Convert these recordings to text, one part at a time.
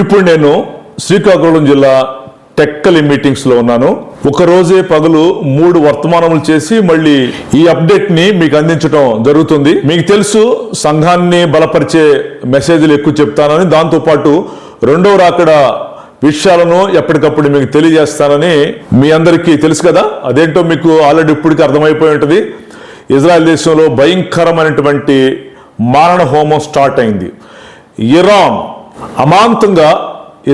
ఇప్పుడు నేను శ్రీకాకుళం జిల్లా టెక్కలి మీటింగ్స్లో ఉన్నాను. ఒక రోజే పగలు మూడు వర్తమానములు చేసి మళ్ళీ ఈ అప్డేట్ని మీకు అందించడం జరుగుతుంది. మీకు తెలుసు సంఘాన్ని బలపరిచే మెసేజ్లు ఎక్కువ చెప్తానని దాంతో పాటు రెండవ రాకడ విషయాలను ఎప్పటికప్పుడు మీకు తెలియజేస్తానని మీ అందరికీ తెలుసు కదా? అదేంటో మీకు ఆల్రెడీ ఇప్పటికీ అర్థమైపోయి ఉంటుంది. ఇజ్రాయెల్ దేశంలో భయంకరమైనటువంటి మారణ హోమం స్టార్ట్ అయింది. ఇరాన్ అమాంతంగా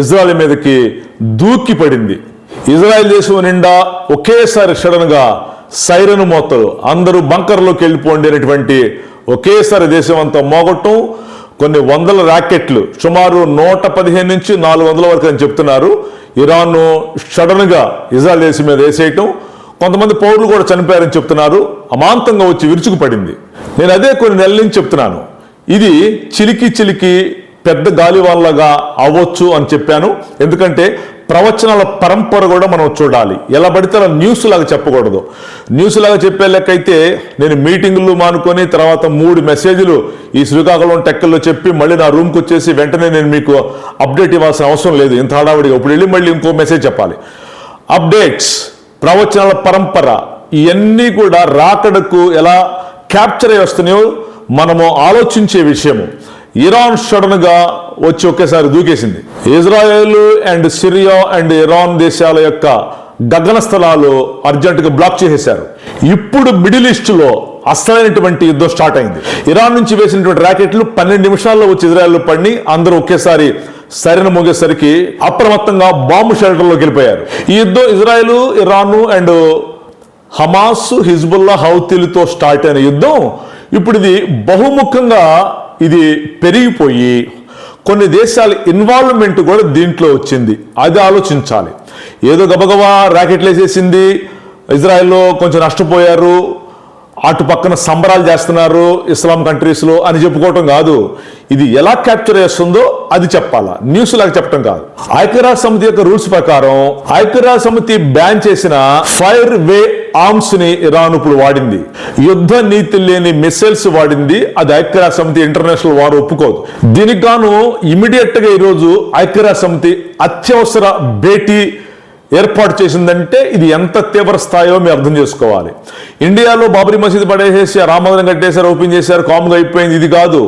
ఇజ్రాయెల్ మీదకి దూకి పడింది ఇజ్రాయెల్ దేశం నిండా ఒకేసారి సడన్గా సైరన్ మోతలు అందరూ బంకర్లోకి వెళ్ళిపోండి అనేటువంటి ఒకేసారి దేశం అంతా మోగొట్టం. కొన్ని వందల ర్యాకెట్లు సుమారు నూట పదిహేను నుంచి నాలుగు వందల వరకు అని చెప్తున్నారు. ఇరాన్ సడన్గా ఇజ్రాయల్ దేశం మీద వేసేయటం. కొంతమంది పౌరులు కూడా చనిపోయారని చెప్తున్నారు. అమాంతంగా వచ్చి విరుచుకుపడింది. నేను అదే కొన్ని నెలల నుంచి చెప్తున్నాను. ఇది చిలికి చిలికి పెద్ద గాలివాన్లాగా అవ్వచ్చు అని చెప్పాను. ఎందుకంటే ప్రవచనాల పరంపర కూడా మనం చూడాలి. ఎలా పడితే అలా న్యూస్ లాగా చెప్పకూడదు. న్యూస్ లాగా చెప్పే లెక్కైతే నేను మీటింగులు మానుకొని తర్వాత మూడు మెసేజ్లు ఈ శ్రీకాకుళం టెక్కల్లో చెప్పి మళ్ళీ నా రూమ్కి వచ్చేసి వెంటనే నేను మీకు అప్డేట్ ఇవ్వాల్సిన అవసరం లేదు. ఇంత హడావుడిగా. ఇప్పుడు వెళ్ళి మళ్ళీ ఇంకో మెసేజ్ చెప్పాలి. అప్డేట్స్ ప్రవచనాల పరంపర ఇవన్నీ కూడా రాకడకు ఎలా క్యాప్చర్ అయ్యి వస్తున్నాయో మనము ఆలోచించే విషయము. ఇరాన్ సడన్గా వచ్చి ఒకేసారి దూకేసింది. Israel and Syria and Iran దేశాల యొక్క గగన స్థలాలు అర్జెంటుగా బ్లాక్ చేసేశారు. ఇప్పుడు మిడిల్ ఈస్ట్లో అసలైనటువంటి యుద్ధం స్టార్ట్ అయింది. ఇరాన్ నుంచి వేసినటువంటి ర్యాకెట్లు పన్నెండు నిమిషాల్లో వచ్చి ఇజ్రాయెల్లో పడి అందరూ ఒకేసారి సరైన మోగేసరికి అప్రమత్తంగా బాంబు షెల్టర్లోకి వెళ్ళిపోయారు. ఈ యుద్ధం Israel Iran and Hamas Hezbollah హౌతీలతో start అయిన యుద్ధం. ఇప్పుడు ఇది బహుముఖంగా ఇది పెరిగిపోయి కొన్ని దేశాల ఇన్వాల్వ్మెంట్ కూడా దీంట్లో వచ్చింది. అది ఆలోచించాలి. ఏదో గబగబా ర్యాకెట్లు వేసేసింది. ఇజ్రాయెల్లో కొంచెం నష్టపోయారు. అటు పక్కన సంబరాలు చేస్తున్నారు ఇస్లాం కంట్రీస్లో అని చెప్పుకోవటం కాదు. ఇది ఎలా క్యాప్చర్ చేస్తుందో అది చెప్పాలా. న్యూస్ లాగా చెప్పడం కాదు. ఐక్యరాజ్య సమితి యొక్క రూల్స్ ప్రకారం ఐక్యరాజ్య సమితి బ్యాన్ చేసిన ఫైర్ వే ఆర్మ్స్ని ఇరాన్ ఇప్పుడు వాడింది. యుద్ధ నీతి లేని మిసైల్స్ వాడింది. అది ఐక్యరాజ్య సమితి ఇంటర్నేషనల్ వారు ఒప్పుకోదు. దీనికి గాను ఇమీడియట్గా ఈరోజు ఐక్యరాజ్య సమితి అత్యవసర భేటీ ఏర్పాటు చేసిందంటే ఇది ఎంత తీవ్ర స్థాయో మీరు అర్థం చేసుకోవాలి. ఇండియాలో బాబరీ మసీదు పడేసేసి రామమందిరం కట్టేశారు ఓపెన్ చేశారు కామ్గా అయిపోయింది. ఇది కాదు.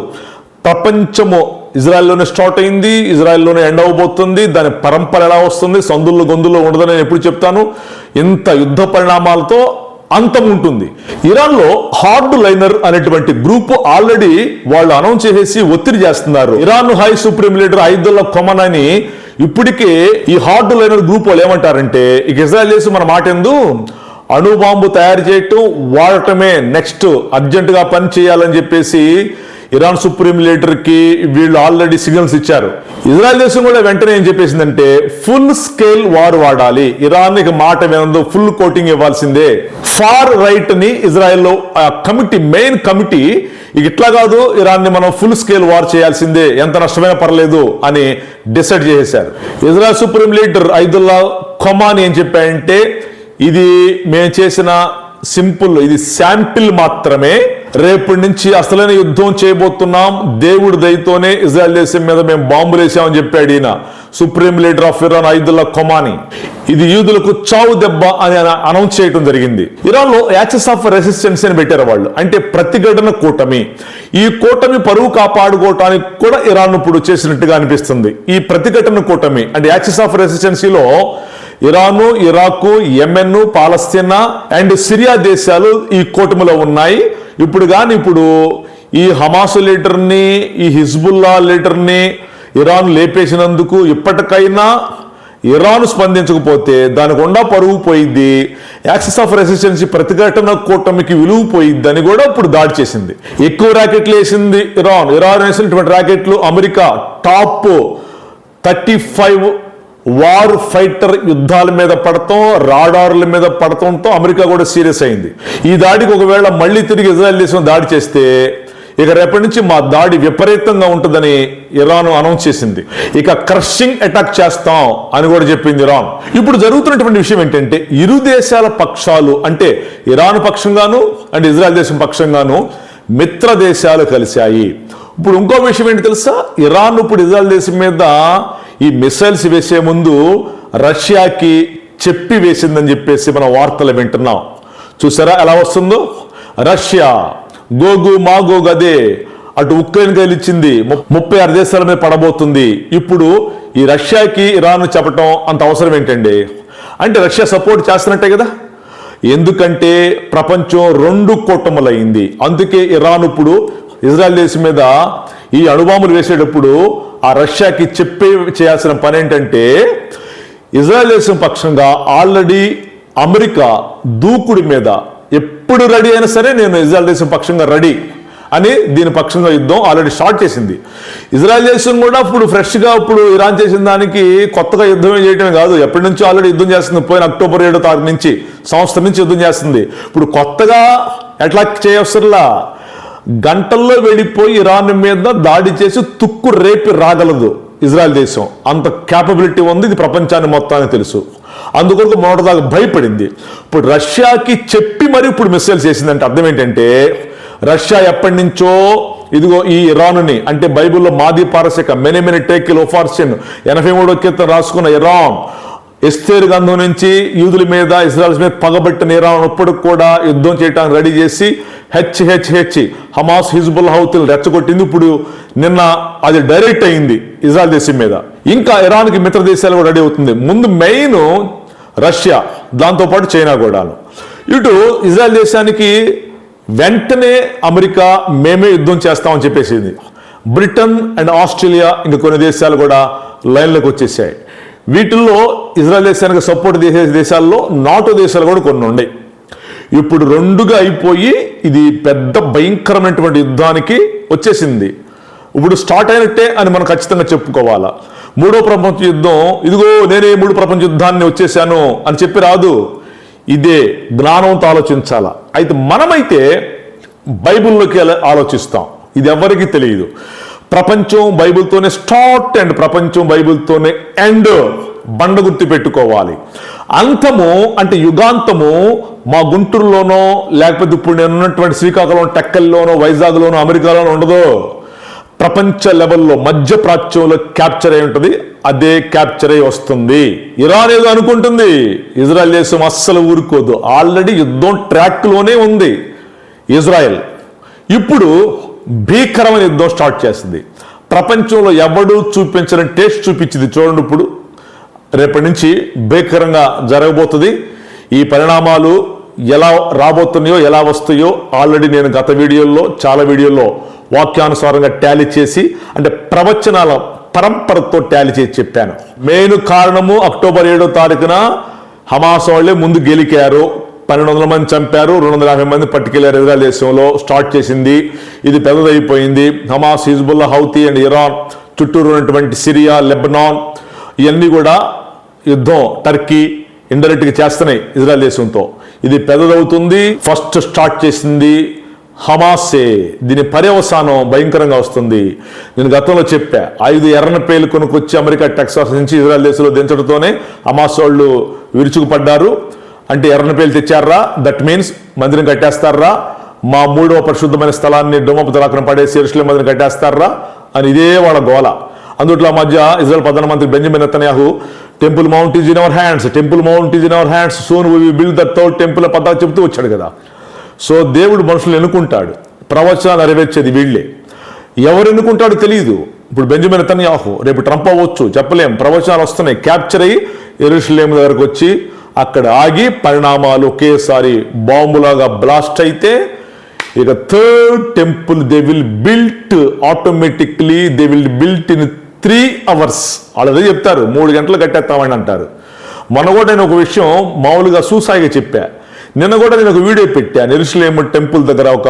ప్రపంచము ఇజ్రాయెల్లోనే స్టార్ట్ అయింది ఇజ్రాయెల్లోనే ఎండ్ అవబోతుంది దాని పరంపర ఎలా వస్తుంది సందుల్లో గొంతుల్లో ఉండదని నేను ఎప్పుడు చెప్తాను. ఇంత యుద్ధ పరిణామాలతో అంతం ఉంటుంది. ఇరాన్లో హార్డ్ లైనర్ అనేటువంటి గ్రూప్ ఆల్రెడీ వాళ్ళు అనౌన్స్ చేసేసి ఒత్తిడి చేస్తున్నారు. ఇరాన్ హై సుప్రీం లీడర్ ఐదుల్లా కొమనని ఇప్పటికే ఈ హార్డ్ లైనర్ గ్రూప్ వాళ్ళు ఏమంటారంటే ఇక ఇజ్రాయెల్ చేసి మన మాట ఎందు? అణుబాంబు తయారు చేయటం వాడటమే నెక్స్ట్ అర్జెంటుగా పని చేయాలని చెప్పేసి ఇరాన్ సుప్రీం లీడర్కి వీళ్ళు ఆల్రెడీ సిగ్నల్స్ ఇచ్చారు. ఇజ్రాయెల్ దేశం కూడా వెంటనే ఏం చెప్పేసిందంటే ఫుల్ స్కేల్ వార్ వాడాలి. ఇరాన్ ఇక మాట వినందు ఫుల్ కోటింగ్ ఇవ్వాల్సిందే. ఫార్ రైట్ని ఇజ్రాయెల్లో కమిటీ మెయిన్ కమిటీ ఇక ఇట్లా కాదు ఇరాన్ని మనం ఫుల్ స్కేల్ వార్ చేయాల్సిందే. ఎంత నష్టమైనా పర్లేదు అని డిసైడ్ చేశారు ఇజ్రాయెల్ సుప్రీం లీడర్ ఐదుల్లా ఖొమాని ఏం చెప్పాయంటే ఇది మేము చేసిన సింపుల్ ఇది శాంపిల్ మాత్రమే. రేపటి నుంచి అసలైన యుద్ధం చేయబోతున్నాం. దేవుడి దయతోనే ఇజ్రాయెల్ దేశం మీద మేము బాంబులు వేసామని చెప్పాడు ఈయన. Supreme leader of Iran ఐదుల్లా Khamenei. ఇది యూదులకు చావు దెబ్బ అని అనౌన్స్ చేయడం జరిగింది. ఇరాన్లో యాక్సెస్ ఆఫ్ రెసిస్టెన్స్ అని పెట్టారు వాళ్ళు. అంటే ప్రతిఘటన కూటమి. ఈ కూటమి పరువు కాపాడుకోవటానికి కూడా ఇరాన్ ఇప్పుడు చేసినట్టుగా అనిపిస్తుంది. ఈ ప్రతిఘటన కూటమి అంటే యాక్సెస్ ఆఫ్ రెసిస్టెన్సీలో ఇరాను ఇరాకు యెమెన్ పాలస్తీనా అండ్ సిరియా దేశాలు ఈ కూటమిలో ఉన్నాయి. ఇప్పుడు కానీ ఇప్పుడు ఈ హమాస్ లీడర్ని ఈ హిజ్బుల్లా లీడర్ని ఇరాన్ లేపేసినందుకు ఇప్పటికైనా ఇరాన్ స్పందించకపోతే దానికి ఉండా పరువు పోయిద్ది. యాక్సెస్ ఆఫ్ రెసిస్టెన్సీ ప్రతిఘటన కూటమికి విలువ పోయిద్ది అని కూడా ఇప్పుడు దాడి చేసింది. ఎక్కువ ర్యాకెట్లు వేసింది ఇరాన్. ఇరాన్ వేసినటువంటి ర్యాకెట్లు America top thirty five war fighter యుద్ధాల మీద పడతాం రాడార్ల మీద పడటంతో అమెరికా కూడా సీరియస్ అయింది. ఈ దాడికి ఒకవేళ మళ్ళీ తిరిగి ఇజ్రాయెల్ దేశం దాడి చేస్తే ఇక రేపటి నుంచి మా దాడి విపరీతంగా ఉంటుందని ఇరాన్ అనౌన్స్ చేసింది. ఇక క్రషింగ్ అటాక్ చేస్తాం అని కూడా చెప్పింది ఇరాన్. ఇప్పుడు జరుగుతున్నటువంటి విషయం ఏంటంటే ఇరు దేశాల పక్షాలు అంటే ఇరాన్ పక్షంగాను అండ్ ఇజ్రాయెల్ దేశం పక్షంగాను మిత్ర దేశాలు కలిశాయి. ఇప్పుడు ఇంకో విషయం ఏంటి తెలుసా? ఇరాన్ ఇప్పుడు ఇజ్రాయెల్ దేశం మీద ఈ మిసైల్స్ వేసే ముందు రష్యాకి చెప్పి వేసిందని చెప్పేసి మన వార్తలు వింటున్నాం. చూసారా ఎలా వస్తుందో? రష్యా గోగు మా గోగు అదే. అటు ఉక్రెయిన్ గెలిచింది. ముప్పై ఆరు దేశాల మీద పడబోతుంది. ఇప్పుడు ఈ రష్యాకి ఇరాన్ చెప్పటం అంత అవసరం ఏంటండి? అంటే రష్యా సపోర్ట్ చేస్తున్నట్టే కదా? ఎందుకంటే ప్రపంచం రెండు కూటములైంది. అందుకే ఇరాన్ ఇప్పుడు ఇజ్రాయెల్ దేశం మీద ఈ అణుబాంబులు వేసేటప్పుడు ఆ రష్యాకి చెప్పే చేయాల్సిన పని ఏంటంటే ఇజ్రాయెల్ దేశం పక్షంగా ఆల్రెడీ అమెరికా దూకుడి మీద ఎప్పుడు రెడీ అయినా సరే నేను ఇజ్రాయెల్ దేశం పక్షంగా రెడీ అని దీని పక్షంగా యుద్ధం ఆల్రెడీ స్టార్ట్ చేసింది. ఇజ్రాయెల్ దేశం కూడా ఇప్పుడు ఫ్రెష్గా ఇప్పుడు ఇరాన్ చేసిన దానికి కొత్తగా యుద్ధమే చేయటమే కాదు ఎప్పటి నుంచో ఆల్రెడీ యుద్ధం చేస్తుంది. పోయిన అక్టోబర్ ఏడో తారీఖు నుంచి సంవత్సరం నుంచి యుద్ధం చేస్తుంది. ఇప్పుడు కొత్తగా ఎట్లా చేయవసరలా గంటల్లో వెళ్ళిపోయి ఇరాన్ మీద దాడి చేసి తుక్కు రేపి రాగలదు ఇజ్రాయెల్ దేశం. అంత క్యాపబిలిటీ ఉంది ఇది ప్రపంచాన్ని మొత్తానికి తెలుసు. అందుకొరకు మొదటిదాకా భయపడింది. ఇప్పుడు రష్యాకి చెప్పి మరి ఇప్పుడు మిస్సైల్స్ చేసిందంటే అర్థం ఏంటంటే రష్యా ఎప్పటి నుంచో ఇదిగో ఈ ఇరాన్ని అంటే బైబిల్లో మాది పారసిక మెనీ మెనీ టేకిల్ ఓఫార్సిన్ ఎనభై మూడో కీర్తన రాసుకున్న ఇరాన్ ఎస్తేరు గంధం నుంచి యూదుల మీద ఇజ్రాయల్స్ మీద పగబెట్టిన ఇరాన్ ఇప్పటికి కూడా యుద్ధం చేయడానికి రెడీ చేసి H H H Hamas Hezbollah హౌతులు రెచ్చగొట్టింది. ఇప్పుడు నిన్న అది డైరెక్ట్ అయింది ఇజ్రాయల్ దేశం మీద. ఇంకా ఇరాన్కి మిత్ర దేశాలు కూడా రెడీ అవుతుంది. ముందు మెయిన్ రష్యా దాంతోపాటు చైనా కూడాను. ఇటు ఇజ్రాయల్ దేశానికి వెంటనే అమెరికా మేమే యుద్ధం చేస్తామని చెప్పేసింది. బ్రిటన్ అండ్ ఆస్ట్రేలియా ఇంకా కొన్ని దేశాలు కూడా లైన్లోకి వచ్చేసాయి. వీటిల్లో ఇజ్రాయల్ దేశానికి సపోర్ట్ చేసే దేశాల్లో నాటో దేశాలు కూడా కొన్ని ఉన్నాయి. ఇప్పుడు రెండుగా అయిపోయి ఇది పెద్ద భయంకరమైనటువంటి యుద్ధానికి వచ్చేసింది. ఇప్పుడు స్టార్ట్ అయినట్టే అని మనం ఖచ్చితంగా చెప్పుకోవాలా. మూడో ప్రపంచ యుద్ధం ఇదిగో నేనే మూడు ప్రపంచ యుద్ధాన్ని వచ్చేసాను అని చెప్పి రాదు. ఇదే జ్ఞానంతో ఆలోచించాలా. అయితే మనమైతే బైబిల్లోకి ఆలోచిస్తాం. ఇది ఎవరికి తెలియదు. ప్రపంచం బైబిల్తోనే స్టార్ట్ అండ్ ప్రపంచం బైబిల్తోనే ఎండ్ బండ గుర్తు పెట్టుకోవాలి. అంతము అంటే యుగాంతము మా గుంటూరులోనో లేకపోతే ఇప్పుడు నేను ఉన్నటువంటి శ్రీకాకుళం టెక్కల్లోనో వైజాగ్లోనో అమెరికాలోనో ఉండదు. ప్రపంచ లెవెల్లో మధ్య ప్రాచ్యంలో క్యాప్చర్ అయి ఉంటుంది. అదే క్యాప్చర్ అయి వస్తుంది. ఇరాన్ ఏదో అనుకుంటుంది. ఇజ్రాయెల్ దేశం అస్సలు ఊరుకోదు. ఆల్రెడీ యుద్ధం ట్రాక్లోనే ఉంది. ఇజ్రాయెల్. ఇప్పుడు భీకరమైన యుద్ధం స్టార్ట్ చేస్తుంది ప్రపంచంలో ఎవడూ చూపించిన టేస్ట్ చూపించింది చూడండి ఇప్పుడు. రేపటి నుంచి భీకరంగా జరగబోతుంది. ఈ పరిణామాలు ఎలా రాబోతున్నాయో ఎలా వస్తాయో ఆల్రెడీ నేను గత వీడియోల్లో చాలా వీడియోల్లో వాక్యానుసారంగా ట్యాలీ చేసి అంటే ప్రవచనాల పరంపరతో ట్యాలీ చేసి చెప్పాను. మెయిన్ కారణము అక్టోబర్ ఏడో తారీఖున హమాస్ వాళ్ళే ముందు గెలికారు. పన్నెండు వందల మంది చంపారు రెండు వందల యాభై మంది పట్టుకెళ్ళారు ఇజ్రాయల్ దేశంలో. స్టార్ట్ చేసింది. ఇది పెద్దదైపోయింది. Hamas Hezbollah Houthi and Iran చుట్టూరు ఉన్నటువంటి సిరియా లెబనాన్ ఇవన్నీ కూడా యుద్ధం టర్కీ ఇండైరెక్ట్గా చేస్తున్నాయి ఇజ్రాయల్ దేశంతో. ఇది పెద్దదవుతుంది. ఫస్ట్ స్టార్ట్ చేసింది హమాసే. దీని పర్యవసానం భయంకరంగా వస్తుంది. నేను గతంలో చెప్పా ఐదు ఎర్రన పేలు కొనుక్కొచ్చి అమెరికా టెక్సాస్ నుంచి ఇజ్రాయల్ దేశంలో దించడంతోనే హమాస్ వాళ్ళు విరుచుకుపడ్డారు. అంటే ఎర్రన పేలు తెచ్చారా? దట్ మీన్స్ మందిరం కట్టేస్తారా? మా మూడవ పరిశుద్ధమైన స్థలాన్ని డొమ్మపు తలాకన పడేసి ఎరుసలేం మందిరం కట్టేస్తారా? అని ఇదే వాళ్ళ గోల. అందుట్లో మధ్య ఇజ్రాయల్ ప్రధానమంత్రి Benjamin Netanyahu temple mount is in our hands temple mount is in our hands soon we build the third temple పద్ధతి చెప్తూ వచ్చాడు కదా. సో దేవుడు మనుషులు ఎన్నుకుంటాడు. ప్రవచనాలు నెరవేర్చేది వీళ్ళే. ఎవరు ఎన్నుకుంటాడో తెలియదు ఇప్పుడు బెంజమిన్ నెతన్యాహు రేపు ట్రంప్ అవ్వచ్చు. చెప్పలేం. ప్రవచనాలు వస్తున్నాయి. క్యాప్చర్ అయ్యి ఎరుషులేము దగ్గరకు వచ్చి అక్కడ ఆగి పరిణామాలు ఒకేసారి బాంబులాగా బ్లాస్ట్ అయితే ఇక third temple they will built automatically they will built in three hours వాళ్ళు చెప్తారు మూడు గంటలు కట్టేస్తామని అంటారు. మొన్న కూడా నేను ఒక విషయం మామూలుగా సూసాయిగా చెప్పా. నిన్న కూడా నేను ఒక వీడియో పెట్టా ఎరుసలేం టెంపుల్ దగ్గర ఒక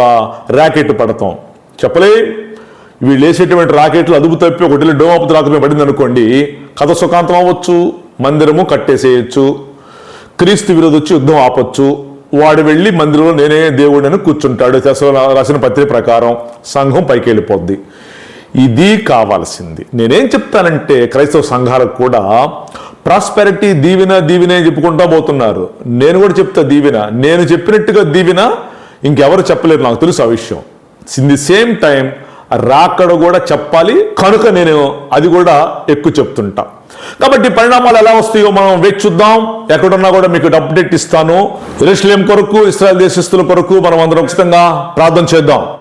ర్యాకెట్ పడతాం. చెప్పలే? వీళ్ళు వేసేటువంటి రాకెట్లు అదుపు తప్పి ఒకటి డోమాపతి రాకమే పడింది అనుకోండి కథ సుఖాంతం అవ్వచ్చు మందిరము కట్టేసేయచ్చు. క్రీస్తు విరోధి వచ్చి యుద్ధం ఆపొచ్చు. వాడు వెళ్ళి మందిరంలో నేనే దేవుడని కూర్చుంటాడు. రాసిన పత్రిక ప్రకారం సంఘం పైకి వెళ్ళిపోద్ది. ఇది కావాల్సింది. నేనేం చెప్తానంటే క్రైస్తవ సంఘాలకు కూడా ప్రాస్పెరిటీ దీవెన దీవెన అని చెప్పుకుంటా పోతున్నారు. నేను కూడా చెప్తా దీవెన. నేను చెప్పినట్టుగా దీవెన ఇంకెవరు చెప్పలేరు. నాకు తెలుసు ఆ విషయం. ఇన్ ది సేమ్ టైం రాకడ కూడా చెప్పాలి కనుక నేను అది కూడా ఎక్కువ చెప్తుంటా. కాబట్టి పరిణామాలు ఎలా వస్తాయో మనం వేచి చూద్దాం. ఎక్కడున్నా కూడా మీకు అప్డేట్ ఇస్తాను. ఇస్రాయల్ కొరకు ఇస్రాయల్ దేశస్తుల కొరకు మనం అందరం ఖచ్చితంగా ప్రార్థన చేద్దాం.